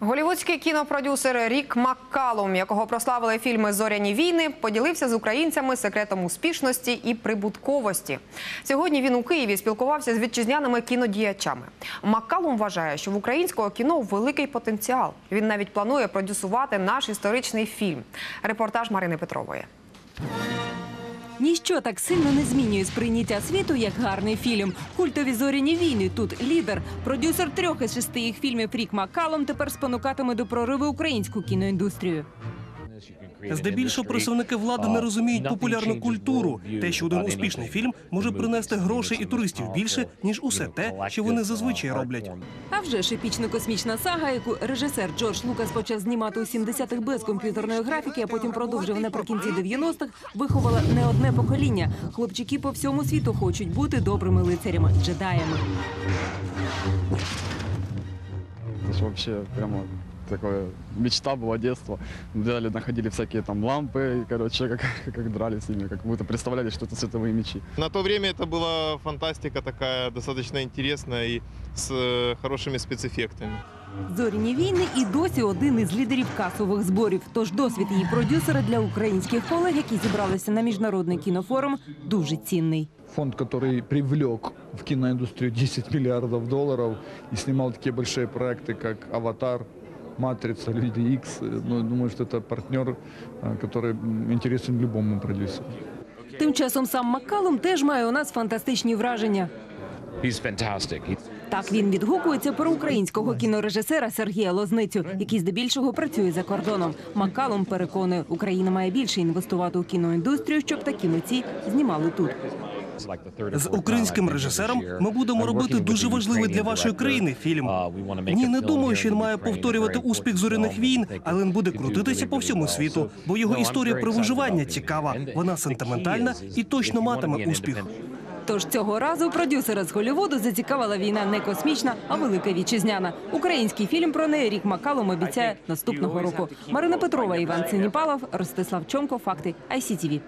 Голівудський кінопродюсер Рік Маккалум, якого прославили фільми Зоряні війни, поділився з українцями секретом успішності і прибутковості. Сьогодні він у Києві спілкувався з вітчизняними кінодіячами. Маккалум вважає, що в українського кіно великий потенціал. Він навіть планує продюсувати наш історичний фільм. Репортаж Марини Петрової. Ніщо так сильно не змінює сприйняття світу, як гарний фільм. Культові зоряні війни. Тут лідер, продюсер трьох із шести їх фільмів Рік Макалом тепер спонукатиме до прориву українську кіноіндустрію. Здебільшого представники влади не розуміють популярну культуру. Те, що один успішний фільм може принести грошей і туристів більше, ніж усе те, що вони зазвичай роблять. А вже ж епічно-космічна сага, яку режисер Джордж Лукас почав знімати у 70-х без комп'ютерної графіки, а потім продовжив наприкінці 90-х, виховала не одне покоління. Хлопчики по всьому світу хочуть бути добрими лицарями, джедаями. Же вообще прямо такое мечта была детства. Делали, находили всякие там лампы, и, короче, как, как дрались с ними, как будто представляли, что это световые мечи. На то время это была фантастика такая достаточно интересная и с э, хорошими спецэффектами. Зоряні війни і досі один із лідерів касових зборів. Тож досвід її продюсера для українських колег, які зібралися на міжнародний кінофорум, дуже цінний. фонд, который привлек в киноиндустрию 10 миллиардов долларов и снимал такие большие проекты, как «Аватар», «Матрица», «Люди Икс». Ну, думаю, что это партнер, э, который м, интересен любому продюсеру. Тим часом сам Маккалум теж має у нас фантастичні враження. He's fantastic. He, Так він відгукується про українського кінорежисера Сергія Лозницю, який здебільшого працює за кордоном. Маккалум переконує, Україна має більше інвестувати у кіноіндустрію, щоб такі митці знімали тут. З українським режисером ми будемо робити дуже важливий для вашої країни фільм. Ні, не думаю, що він має повторювати успіх зоряних війн, але він буде крутитися по всьому світу, бо його історія про виживання цікава. Вона сентиментальна і точно матиме успіх. Тож цього разу продюсера з Голлівуду зацікавила війна не космічна, а велика вітчизняна. Український фільм про неї рік Макалом обіцяє наступного року. Марина Петрова, Іван Синіпалов, Ростислав Чомко. Факти ICTV.